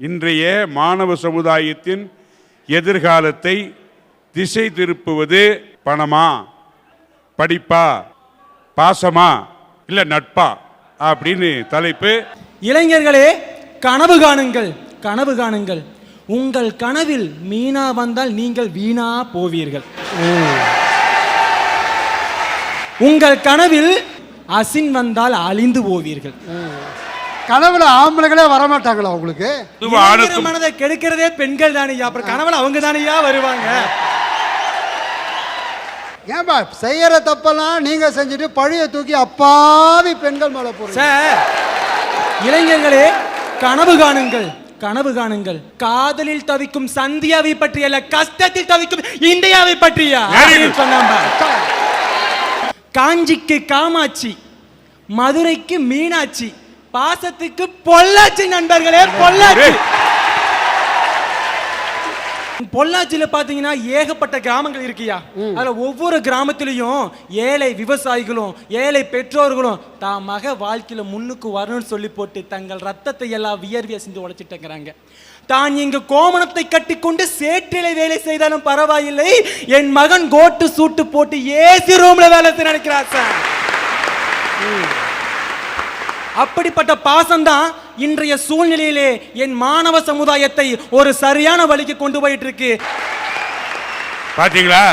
இன்றைய மாணவ சமுதாயத்தின் எதிர்காலத்தை திசை திருப்புவது பணமா? படிப்பா? பாசமா? இல்ல நட்பா? அப்படின்னு தலைப்பு. இளைஞர்களே கனவு காணுங்கள் கனவு காணுங்கள். உங்கள் கனவில் மீனா வந்தால் நீங்கள் வீணா போவீர்கள். உங்கள் கனவில் அசின் வந்தால் அழிந்து போவீர்கள். கனவுல ஆம்பளைகளே வரமாட்டாங்களா உங்களுக்கு? மனதை கெடுக்கிறதே பெண்கள் தானையா அப்புறம் கனவுல அவங்க தானையா வருவாங்க? ஏன்பா செய்யற தப்பெல்லாம் நீங்க செஞ்சுட்டு பழிய தூக்கி அப்பாவி பெண்கள் மேல போறீங்க சார் இளைஞர்களே கனவு காணுங்கள் கனவு காணுங்கள். காதலில் தவிக்கும் சந்தியாவை பற்றி அல்ல கஷ்டத்தில் தவிக்கும் இந்தியாவை பற்றியா? சொன்னாம்பா. காஞ்சிக்கு காமாட்சி மதுரைக்கு மீனாட்சி பாசத்துக்கு பொள்ளாச்சி நண்பர்களே பொள்ளாச்சி. பொள்ளாச்சியில பாத்தீங்கன்னா ஏகப்பட்ட கிராமங்கள் இருக்கியா? அதுல ஒவ்வொரு கிராமத்திலையும் ஏழை விவசாயிகளும் ஏழை பெற்றோர்களும் தான் மக வாழ்க்கையில முன்னுக்கு வரணும்னு சொல்லி போட்டு தங்கள் ரத்தத்தை எல்லாம் வியர்விய செஞ்சு உழைச்சிட்டுங்கிறாங்க தான் இங்கு கோமணத்தை கட்டிக்கொண்டு சேற்றிலை வேலை செய்தாலும் பரவாயில்லை. என் மகன் கோட்டு சூட்டு போட்டு ஏசி ரூம்ல வேலை நினைக்கிறார் சார். அப்படிப்பட்ட பாசம்தான் இன்றைய சூழ்நிலையிலே என் மாணவ சமுதாயத்தை ஒரு சரியான வழிக்கு கொண்டு போயிட்டு இருக்கு பாத்தீங்களா?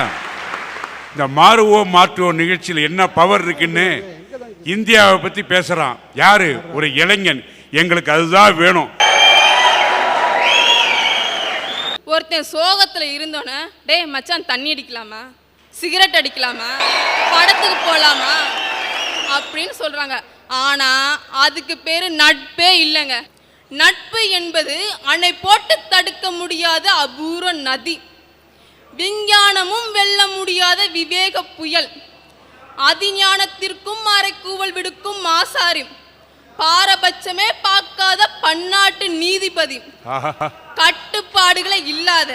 இந்த மாறுவோம் மாற்றுவோம் நிகழ்ச்சியில் என்ன பவர் இருக்குன்னு இந்தியாவை பத்தி பேசுறான். யாரு? ஒரு இளைஞன். எங்களுக்கு அதுதான் வேணும். ஒருத்தன் சோகத்துல இருந்தோன்னே டேய் மச்சான் தண்ணி அடிக்கலாமா? சிகரெட் அடிக்கலாமா? படத்துக்கு போலாமா? அப்படின்னு சொல்றாங்க. ஆனா அதுக்கு பேரு நட்பே இல்லைங்க. நட்பு என்பது அணை போட்டு தடுக்க முடியாத அபூர்வ நதி. விஞ்ஞானமும் வெல்ல முடியாத விவேக புயல். அதிஞானத்திற்கும் அரைக்கூவல் விடுக்கும் மாசாரி பாரபட்சமே பார்க்காத பன்னாட்டு நீதிபதி. கட்டுப்பாடுகளே இல்லாத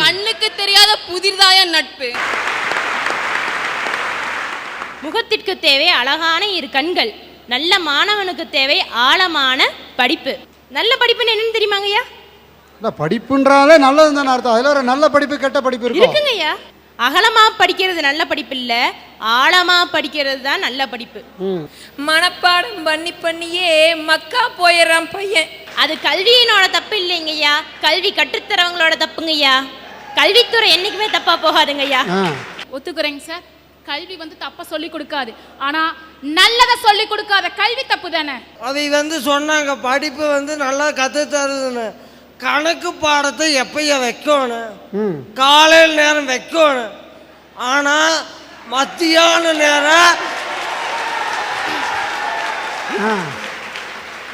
கண்ணுக்கு தெரியாத புதிர்தாய நட்பு. முகத்திற்கு தேவை அழகான இரு கண்கள். நல்ல மாணவனுக்கு தேவை ஆழமான படிப்பு. நல்ல படிப்புன்னு என்னன்னு தெரியுமாங்கய்யா இல்ல, படிப்புன்றாலே நல்லது தானே அர்த்தம். அதுல ஒரு நல்ல படிப்பு கெட்ட படிப்பு இருக்கும் இருக்குங்கய்யா. அகலமா படிக்கிறது நல்ல படிப்பு இல்ல ஆழமா படிக்கிறது தான் நல்ல படிப்பு. மனப்பாடம் பண்ணி பண்ணியே மக்கா போயிடுறான் பையன். அது கல்வியினோட தப்பு இல்லைங்கய்யா. கல்வி கற்றுத்தரவங்களோட தப்புங்கய்யா. கல்வித்துறை என்னைக்குமே தப்பா போகாதுங்கய்யா. ஒத்துக்கிறேங்க சார். கல்வி வந்து தப்பா சொல்லி கொடுக்காது. ஆனா நல்லதை சொல்லி கொடுக்காத கல்வி தப்பு தானே? அதை வந்து சொன்னாங்க. படிப்பு வந்து நல்லா கற்று தருதுன்னு கணக்கு பாடத்தை எப்பயா வைக்கணும். காலையில் நேரம் வைக்கணும். ஆனால் மத்தியான நேரம் ஆ.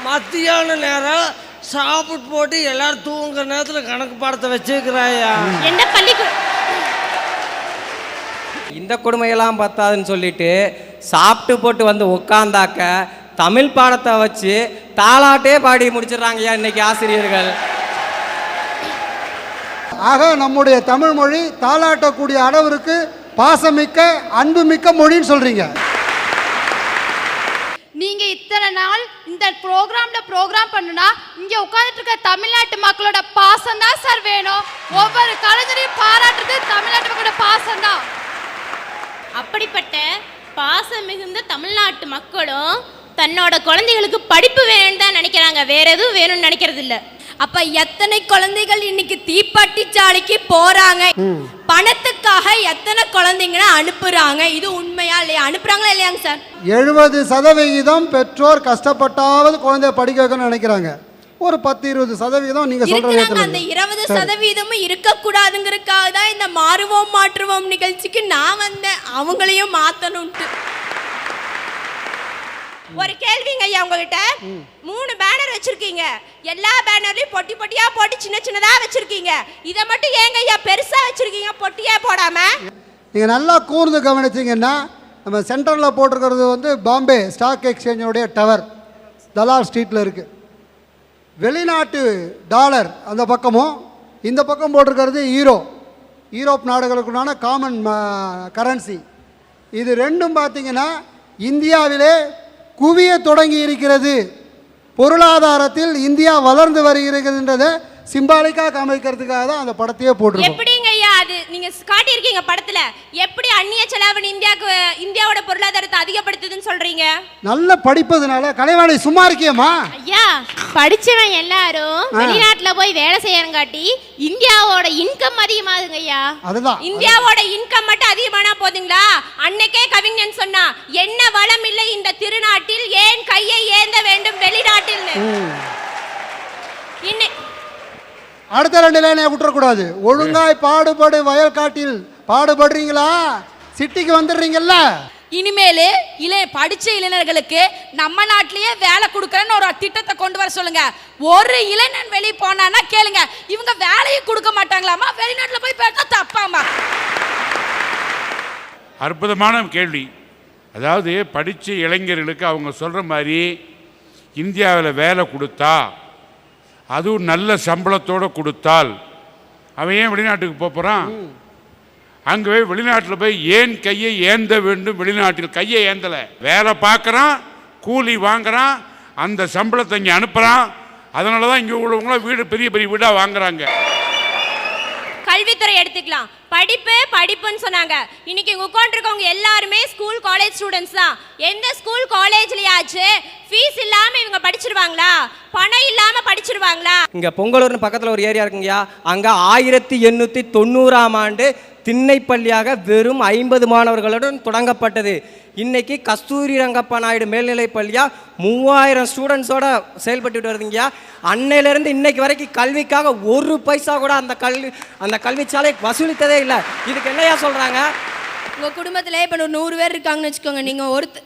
மத்தியான நேரம் சாப்பிட்டு போட்டு எல்லாரும் தூங்குற நேரத்தில் கணக்கு பாடத்தை வச்சுக்கிறாயா எந்த பள்ளிக்கு இந்த கொடுமையெல்லாம் பத்தாதுன்னு சொல்லிட்டு சாப்பிட்டு போட்டு வந்து உட்காந்தாக்க தமிழ் பாடத்தை வச்சு தாலாட்டே பாடி முடிச்சிடுறாங்கய்யா இன்னைக்கு ஆசிரியர்கள். ஆக நம்முடைய தமிழ் மொழி தாளாட்டக்கூடிய அளவிற்கு பாசமிக்க அன்புமிக்க மொழின்னு சொல்றீங்க. நீங்க இத்தனை நாள் இந்த ப்ரோக்ராம்ல ப்ரோக்ராம் பண்ணுனா இங்க உட்கார்ந்துட்டு இருக்க தமிழ்நாட்டு மக்களோட பாசம் தான் சார் வேணும். ஒவ்வொரு கலைஞரையும் பாராட்டுறது தமிழ்நாட்டு மக்களோட பாசம் தான் அப்படிப்பட்ட பாசம் மிகுந்த தமிழ்நாட்டு மக்களும் தன்னோட குழந்தைகளுக்கு படிப்பு வேணும்னு தான் நினைக்கிறாங்க. வேற எதுவும் வேணும்னு நினைக்கிறது இல்ல. அப்ப எத்தனை குழந்தைகள் இன்னைக்கு தீப்பட்டி சாலைக்கு போறாங்க? பணத்துக்காக எத்தனை குழந்தைங்களை அனுப்புறாங்க? இது உண்மையா இல்லையா? அனுப்புறாங்களா இல்லையாங்க சார்? எழுபது சதவிகிதம் பெற்றோர் கஷ்டப்பட்டாவது குழந்தைய படிக்க வைக்கணும்னு நினைக்கிறாங்க. ஒரு பத்து இருபது சதவிகிதம் நீங்க சொல்ற இருக்கிறாங்க அந்த இருபது சதவீதமும் இருக்கக்கூடாதுங்கிறதுக்காக தான் இந்த மாறுவோம் மாற்றுவோம் நிகழ்ச்சிக்கு நான் வந்தேன். அவங்களையும் மாத்தணும்ட்டு. ஒரு கேள்விங்க ஐயா உங்ககிட்ட. மூணு பேனர் வச்சிருக்கீங்க. எல்லா பேனர்லயும் பொட்டி பொட்டியா போட்டு சின்ன சின்னதா வச்சிருக்கீங்க. இதை மட்டும் ஏங்க ஐயா பெருசா வச்சிருக்கீங்க பொட்டியா போடாம? நீங்கள் நல்லா கூர்ந்து கவனிச்சிங்கன்னா நம்ம சென்டரில் போட்டிருக்கிறது வந்து பாம்பே ஸ்டாக் எக்ஸ்சேஞ்சோடைய டவர் தலால் ஸ்ட்ரீட்டில் இருக்குது வெளிநாட்டு டாலர் அந்த பக்கமும் இந்த பக்கம் போட்டிருக்கிறது ஈரோ. யூரோப் நாடுகளுக்குண்டான காமன் கரன்சி இது ரெண்டும் பார்த்தீங்கன்னா இந்தியாவிலே குவிய தொடங்கி இருக்கிறது. பொருளாதாரத்தில் இந்தியா வளர்ந்து வருகிறதுன்றதை சிம்பாலிக்காக காமிக்கிறதுக்காக தான் அந்த படத்தையே போட்டிருக்கோம். அது நீங்க காட்டியிருக்கீங்க படத்துல. எப்படி அந்நிய செலாவணி இந்தியாவுக்கு இந்தியாவோட பொருளாதாரத்தை அதிகப்படுத்துதுன்னு சொல்றீங்க? நல்ல படிப்பதுனால கலைவாணி சும்மா இருக்கியம்மா. ஐயா படிச்சவன் எல்லாரும் வெளிநாட்டுல போய் வேலை செய்யறங்காட்டி இந்தியாவோட இன்கம் அதிகமாகுங்க ஐயா. அதுதான். இந்தியாவோட இன்கம் மட்டும் அதிகமானா போதுங்களா? அன்னைக்கே கவிஞன் சொன்னா என்ன வளம் இல்லை இந்த திருநாட்டில் ஏன் கையை ஏந்த வேண்டும் வெளிநாட்டில் இன்னை அடுத்த ரெண்டு லைனை விட்டுறக்கூடாது. ஒழுங்காய் பாடுபடு வயல் காட்டில். பாடுபடுறீங்களா? சிட்டிக்கு வந்துடுறீங்கல்ல? இனிமேலு இளைய படிச்ச இளைஞர்களுக்கு நம்ம நாட்டிலேயே வேலை கொடுக்கறன்னு ஒரு திட்டத்தை கொண்டு வர சொல்லுங்க. ஒரு இளைஞன் வெளியே போனான்னா கேளுங்க. இவங்க வேலையை கொடுக்க மாட்டாங்களாமா? வெளிநாட்டுல போய் பார்த்தா தப்பாமா? அற்புதமான கேள்வி. அதாவது படித்த இளைஞர்களுக்கு அவங்க சொல்கிற மாதிரி இந்தியாவில் வேலை கொடுத்தா அதுவும் நல்ல சம்பளத்தோடு கொடுத்தால் அவன் ஏன் வெளிநாட்டுக்கு போகிறான் அங்கே போய் வெளிநாட்டில் போய் ஏன் கையை ஏந்த வேண்டும்? வெளிநாட்டில் கையை ஏந்தலை. வேலை பார்க்குறான் கூலி வாங்குறான் அந்த சம்பளத்தை இங்கே அனுப்புகிறான் அதனால தான் இங்கே உள்ளவங்களாம் வீடு பெரிய பெரிய வீடாக வாங்குறாங்க. கல்வித்துறை எடுத்துக்கலாம். படிப்பு படிப்புன்னு சொன்னாங்க. இன்னைக்கு இங்க உட்காந்துருக்கவங்க எல்லாருமே ஸ்கூல் காலேஜ் ஸ்டூடெண்ட்ஸ் தான். எந்த ஸ்கூல் காலேஜ்லயாச்சு ஃபீஸ் இல்லாம இவங்க படிச்சிருவாங்களா? பணம் இல்லாம படிச்சிருவாங்களா? இங்கே பொங்கலூர்னு பக்கத்தில் ஒரு ஏரியா இருக்குங்கய்யா. அங்கே ஆயிரத்தி எண்ணூற்றி தொண்ணூறாம் ஆண்டு திண்ணைப்பள்ளியாக வெறும் ஐம்பது மாணவர்களுடன் தொடங்கப்பட்டது. இன்னைக்கு கஸ்தூரி ரங்கப்ப நாயுடு மேல்நிலைப் பள்ளியா? மூவாயிரம் ஸ்டூடெண்ட்ஸோட செயல்பட்டுட்டு வருதுங்கய்யா. அன்னையிலேருந்து இன்னைக்கு வரைக்கும் கல்விக்காக ஒரு பைசா கூட அந்த கல்வி அந்த கல்விச்சாலை வசூலித்ததே இல்லை. இதுக்கு என்னையா சொல்கிறாங்க உங்க குடும்பத்துல இப்ப ஒரு நூறு பேர் இருக்காங்கன்னு வச்சுக்கோங்க. நீங்க ஒருத்த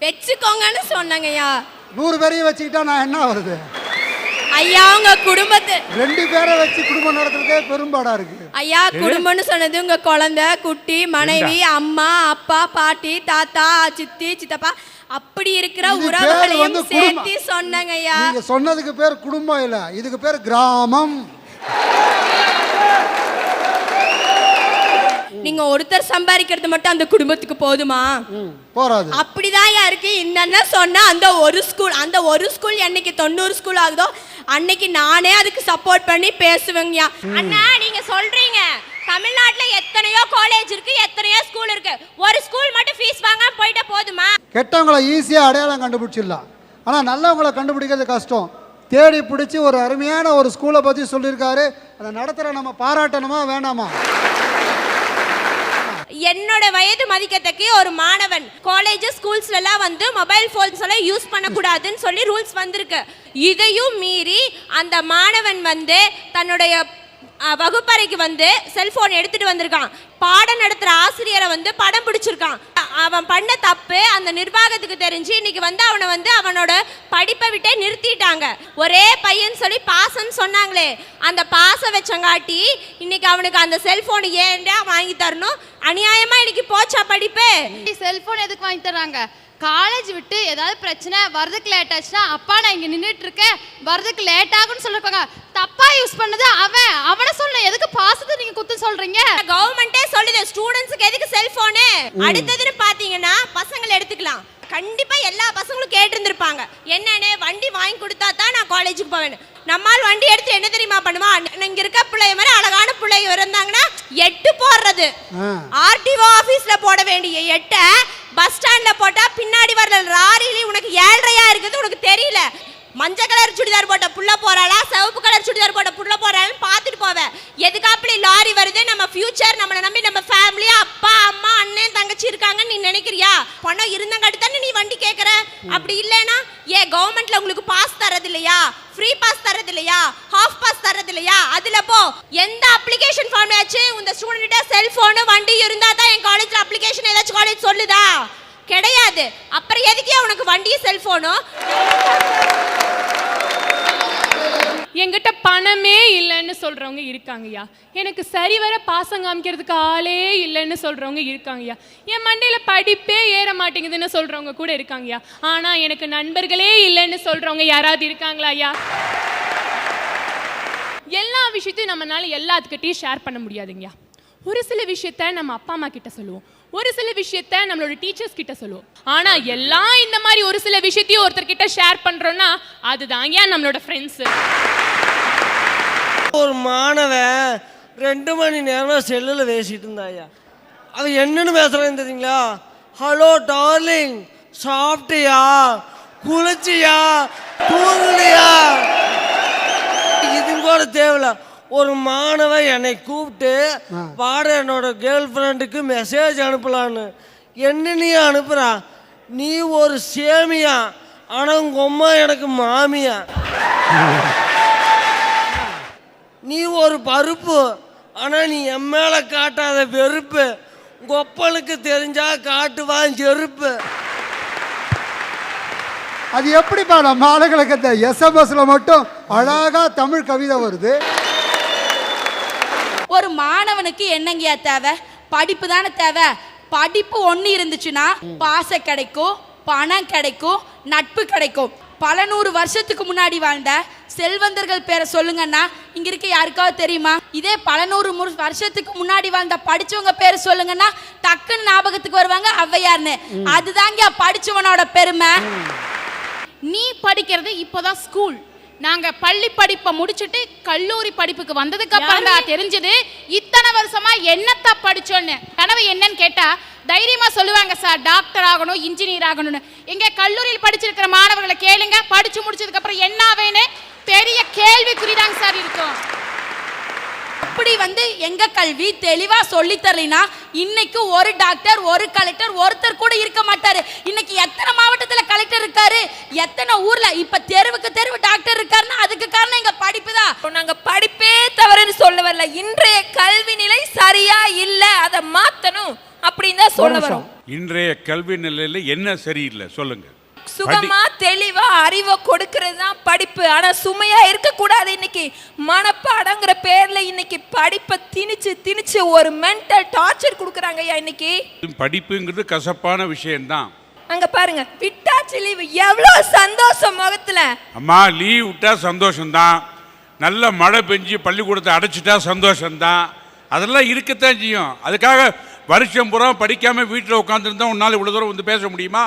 வச்சுக்கோங்கன்னு சொன்னாங்கய்யா. நூறு பேரையும் வச்சுக்கிட்டா நான் என்ன வருது ஐயா உங்க குடும்பத்து ரெண்டு பேரை வச்சு குடும்பம் நடத்துறதே பெரும்பாடா இருக்கு. ஐயா குடும்பம்னு சொன்னது உங்க குழந்தை குட்டி மனைவி அம்மா அப்பா பாட்டி தாத்தா சித்தி சித்தப்பா அப்படி இருக்கிற உறவுகளையும் சேர்த்து. சொன்னாங்க ஐயா. நீங்க சொன்னதுக்கு பேர் குடும்பம் இல்ல இதுக்கு பேர் கிராமம். நீங்க ஒருத்தர் சம்பாதிக்கிறது மட்டும் அந்த குடும்பத்துக்கு போதுமா? போறாது. அப்படிதான் இருக்கு. என்னென்ன சொன்னா அந்த ஒரு ஸ்கூல் அந்த ஒரு ஸ்கூல் என்னைக்கு தொண்ணூறு ஸ்கூல் ஆகுதோ அன்னைக்கு நானே அதுக்கு சப்போர்ட் பண்ணி பேசுவேங்கய்யா. அண்ணா நீங்க சொல்றீங்க. தமிழ்நாட்டுல எத்தனையோ காலேஜ் இருக்கு எத்தனையோ ஸ்கூல் இருக்கு. ஒரு ஸ்கூல் மட்டும் ஃபீஸ் வாங்காம போயிட்டா போதுமா? கெட்டவங்களை ஈஸியாக அடையாளம் கண்டுபிடிச்சிடலாம். ஆனால் நல்லவங்களை கண்டுபிடிக்கிறது கஷ்டம். தேடி பிடிச்சி ஒரு அருமையான ஒரு ஸ்கூலை பற்றி சொல்லியிருக்காரு. அதை நடத்துகிற நம்ம பாராட்டணுமா வேணாமா என்னோட வயது மதிக்கத்தக்க ஒரு மாணவன். காலேஜ் ஸ்கூல்ஸ்ல எல்லாம் வந்து மொபைல் போன்ஸ் எல்லாம் யூஸ் பண்ணக்கூடாதுன்னு சொல்லி ரூல்ஸ் வந்திருக்கு. இதையும் மீறி அந்த மாணவன் வந்து தன்னுடைய வகுப்பறைக்கு வந்து செல்போன் எடுத்துட்டு வந்திருக்கான். பாடம் நடத்துற ஆசிரியரை வந்து படம் பிடிச்சிருக்கான். அவன் பண்ண தப்பு அந்த நிர்வாகத்துக்கு தெரிஞ்சு இன்னைக்கு வந்து அவனை வந்து அவனோட படிப்பை விட்டே நிறுத்திட்டாங்க. ஒரே பையன் சொல்லி பாசம் சொன்னாங்களே. அந்த பாசம் வச்சங்காட்டி இன்னைக்கு அவனுக்கு அந்த செல்போன் ஏன்டா வாங்கி தரணும்? அநியாயமா இன்னைக்கு போச்சா படிப்பு? செல்போன் எதுக்கு வாங்கி தர்றாங்க? காலேஜ் விட்டு ஏதாவது பிரச்சனை வரதுக்கு லேட் ஆச்சுன்னா அப்பா நான் இங்க நின்றுட்டு இருக்கேன் வரதுக்கு லேட் ஆகும்னு சொல்லிருக்காங்க தப்பா யூஸ் பண்ணது அவன். அவனை சொல்ல. எதுக்கு பாசத்தை நீங்க குத்து சொல்றீங்க? கவர்மெண்டே சொல்லுது. ஸ்டூடெண்ட்ஸ்க்கு எதுக்கு செல்போனு அடுத்ததுன்னு பாத்தீங்கன்னா பசங்களை எடுத்துக்கலாம். கண்டிப்பா எல்லா பசங்களும் கேட்டிருந்திருப்பாங்க. என்னன்னு? வண்டி வாங்கி கொடுத்தா தான் நான் காலேஜுக்கு போவேன் நம்மால் வண்டி எடுத்து என்ன தெரியுமா பண்ணுவா? இங்க இருக்க பிள்ளைய மாதிரி அழகான பிள்ளைங்க இருந்தாங்கன்னா எட்டு போடுறது. ஆர்டிஓ ஆபீஸ்ல போட வேண்டிய எட்டை பஸ் ஸ்டாண்ட்ல போட்டா பின்னாடி வர்ற லாரிலேயும் உனக்கு ஏழ்றையா இருக்குது உனக்கு தெரியல. மஞ்சள் கலர் சுடிதார் போட்ட புள்ள போறாளா? சிவப்பு கலர் சுடிதார் போட்ட புள்ள போறாளான்னு பார்த்துட்டு போவேன். எதுக்காப்படி லாரி வருது? நம்ம ஃபியூச்சர் நம்மளை நம்பி நம்ம ஃபேமிலியா அப்பா அம்மா அண்ணன் தங்கச்சி இருக்காங்கன்னு நீ நினைக்கிறியா? பணம் இருந்தங்காட்டி தானே நீ வண்டி கேட்குற அப்படி இல்லைன்னா ஏன் கவர்மெண்ட்ல உங்களுக்கு பாஸ் தரது இல்லையா? ஃப்ரீ பாஸ் தரது இல்லையா? ஹாஃப் பாஸ் தரது இல்லையா? அதுல போ. எந்த அப்ளிகேஷன் ஃபார்ம் ஆச்சு இந்த ஸ்டூடெண்ட்டா செல்போனு வண்டி இருந்தா தான் என் காலேஜ்ல அப்ளிகேஷன் ஏதாச்சும் காலேஜ் சொல்லுதா? கிடையாது. அப்புறம் எதுக்கே உனக்கு வண்டியும் செல்போனும் என்கிட்ட பணமே இல்லைன்னு சொல்றவங்க இருக்காங்கய்யா. எனக்கு சரிவர பாசம் காமிக்கிறதுக்கு ஆளே இல்லைன்னு சொல்றவங்க இருக்காங்கய்யா. என் மண்டையில படிப்பே ஏற மாட்டேங்குதுன்னு சொல்றவங்க கூட இருக்காங்கய்யா. ஆனா எனக்கு நண்பர்களே இல்லைன்னு சொல்றவங்க யாராவது இருக்காங்களா ஐயா எல்லா விஷயத்தையும் நம்மளால எல்லாத்துக்கிட்டையும் ஷேர் பண்ண முடியாதுங்கய்யா. ஒரு சில விஷயத்த நம்ம அப்பா அம்மா கிட்ட சொல்லுவோம். ஒரு சில விஷயத்த நம்மளோட டீச்சர்ஸ் கிட்ட சொல்லுவோம். ஆனா எல்லாம் இந்த மாதிரி ஒரு சில விஷயத்தையும் ஒருத்தர் கிட்ட ஷேர் பண்றோம்னா அதுதான் ஏன் நம்மளோட ஃப்ரெண்ட்ஸ் ஒரு மாணவன் ரெண்டு மணி நேரம் செல்லில் பேசிட்டு இருந்தாயா அது என்னன்னு பேசுறான்னு தெரியுங்களா? ஹலோ டார்லிங் சாப்பிட்டியா? குளிச்சியா? தூங்கலையா இது கூட தேவையில்ல. ஒரு மாணவன் என்னை கூப்பிட்டு வாட என்னோட கேர்ள் ஃப்ரெண்டுக்கு மெசேஜ் அனுப்பலான்னு. என்ன நீ அனுப்புறா? நீ ஒரு சேமியா ஆனால் உங்கள் அம்மா எனக்கு மாமியா. நீ ஒரு பருப்பு ஆனால் நீ என் மேலே காட்டாத வெறுப்பு. கொப்பனுக்கு தெரிஞ்சா காட்டுவான் செருப்பு. அது எப்படிப்பா நம்ம ஆளுங்களுக்கு இந்த எஸ்எம்எஸ்ல மட்டும் அழகா தமிழ் கவிதை வருது? ஒரு மாணவனுக்கு என்னங்கயா தேவை? படிப்பு தானே தேவை. படிப்பு ஒன்று இருந்துச்சுன்னா பாசம் கிடைக்கும் பணம் கிடைக்கும் நட்பு கிடைக்கும். பல நூறு வருஷத்துக்கு முன்னாடி வாழ்ந்த செல்வந்தர்கள் பேரை சொல்லுங்கன்னா இங்க இருக்க யாருக்காவது தெரியுமா? இதே பல நூறு வருஷத்துக்கு முன்னாடி வாழ்ந்த படிச்சவங்க பேரை சொல்லுங்கன்னா டக்குன்னு ஞாபகத்துக்கு வருவாங்க ஔவையார்னு. அதுதாங்க படிச்சவனோட பெருமை. நீ படிக்கிறது இப்போதான் ஸ்கூல் நாங்க பள்ளி படிப்பை முடிச்சிட்டு கல்லூரி படிப்புக்கு வந்ததுக்கு அப்புறம் தான் தெரிஞ்சது இத்தனை வருஷமா என்னத்த படிச்சோன்னு? கனவு என்னன்னு கேட்டா தைரியமா சொல்லுவாங்க சார் டாக்டர் ஆகணும் இன்ஜினியர் ஆகணும்னு. எங்க கல்லூரியில் படிச்சிருக்கிற மாணவர்களை கேளுங்க படிச்சு முடிச்சதுக்கு அப்புறம் என்ன ஆவேன்னு பெரிய கேள்விக்குறிதாங்க சார் இருக்கும். அப்படி வந்து எங்க கல்வி தெளிவா சொல்லி தரலைன்னா இன்னைக்கு ஒரு டாக்டர் ஒரு கலெக்டர் ஒருத்தர் கூட இருக்க மாட்டாரு. இன்னைக்கு எத்தனை மாவட்டத்துல கலெக்டர் இருக்காரு? எத்தனை ஊர்ல? இப்ப தெருவுக்கு தெருவு டாக்டர் இருக்காருன்னா அதுக்கு காரணம் எங்க படிப்பு தான். நாங்க படிப்பே தவறுன்னு சொல்ல வரல. இன்றைய கல்வி நிலை சரியா இல்ல அதை மாத்தணும் அப்படின்னு தான் சொல்ல வரோம். இன்றைய கல்வி நிலையில் என்ன சரியில்லை? சொல்லுங்க. சுகமா தெளிவா அறிவை கொடுக்கிறது தான் படிப்பு. ஆனா சுமையா இருக்க கூடாது இன்னைக்கு. மனப்பாடங்கிற பேர்ல இன்னைக்கு படிப்பை திணிச்சு திணிச்சு ஒரு மென்டல் டார்ச்சர் கொடுக்குறாங்க ஐயா இன்னைக்கு. படிப்புங்கிறது கசப்பான விஷயம்தான். அங்க பாருங்க விட்டாச்சு லீவு எவ்வளவு சந்தோஷம் முகத்துல. அம்மா லீவ் விட்டா சந்தோஷம்தான். நல்ல மழை பெஞ்சு பள்ளிக்கூடத்தை அடைச்சிட்டா சந்தோஷம்தான். அதெல்லாம் இருக்கத்தான் செய்யும். அதுக்காக வருஷம் பூரா படிக்காம வீட்டில் உட்காந்துருந்தா உன்னால் இவ்வளோ தூரம் வந்து பேச முடியுமா?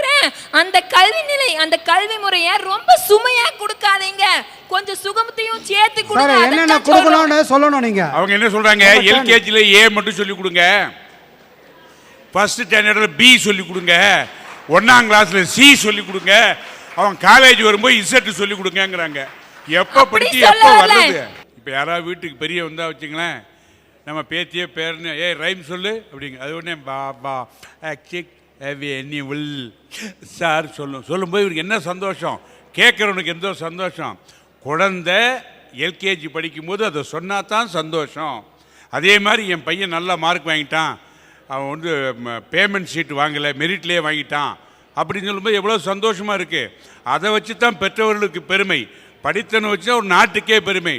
ஒத்துக்கிறேன் அந்த கல்வி நிலை அந்த கல்வி முறைய ரொம்ப சுமையா கொடுக்காதீங்க. கொஞ்சம் சுகமத்தையும் சேர்த்து சார் கொடுங்க என்னென்ன அதைத்தான் சொல்றோம். கொடுக்கணும்னு சொல்லணும் நீங்க. அவங்க என்ன சொல்றாங்க? எல்கேஜியில் ஏ மட்டும் சொல்லி கொடுங்க. ஃபர்ஸ்ட் ஸ்டாண்டர்டில் பி சொல்லி கொடுங்க. ஒன்றாம் கிளாஸில் சி சொல்லி கொடுங்க. அவன் காலேஜ் வரும்போது இசட்டு சொல்லி கொடுங்கங்கிறாங்க. எப்போ அப்படி படிச்சு சொல்ல எப்போ வரல. வர்றது? இப்போ யாராவது வீட்டுக்கு பெரிய வந்தா வச்சுங்களேன். நம்ம பேத்தியே பேர்னு ஏய் ரைம் சொல்லு அப்படிங்க. அது உடனே பா பா சிக் நீ உள் சார் சொல்லும் சொல்லும்போது இவருக்கு என்ன சந்தோஷம்? கேட்குறவனுக்கு எந்த சந்தோஷம்? குழந்த எல்கேஜி படிக்கும்போது அதை சொன்னால் தான் சந்தோஷம். அதே மாதிரி என் பையன் நல்லா மார்க் வாங்கிட்டான். அவன் வந்து பேமெண்ட் ஷீட் வாங்கலை மெரிட்லேயே வாங்கிட்டான். அப்படின்னு சொல்லும்போது எவ்வளோ சந்தோஷமாக இருக்குது அதை வச்சு தான் பெற்றவர்களுக்கு பெருமை. படித்தனை வச்சு ஒரு நாட்டுக்கே பெருமை.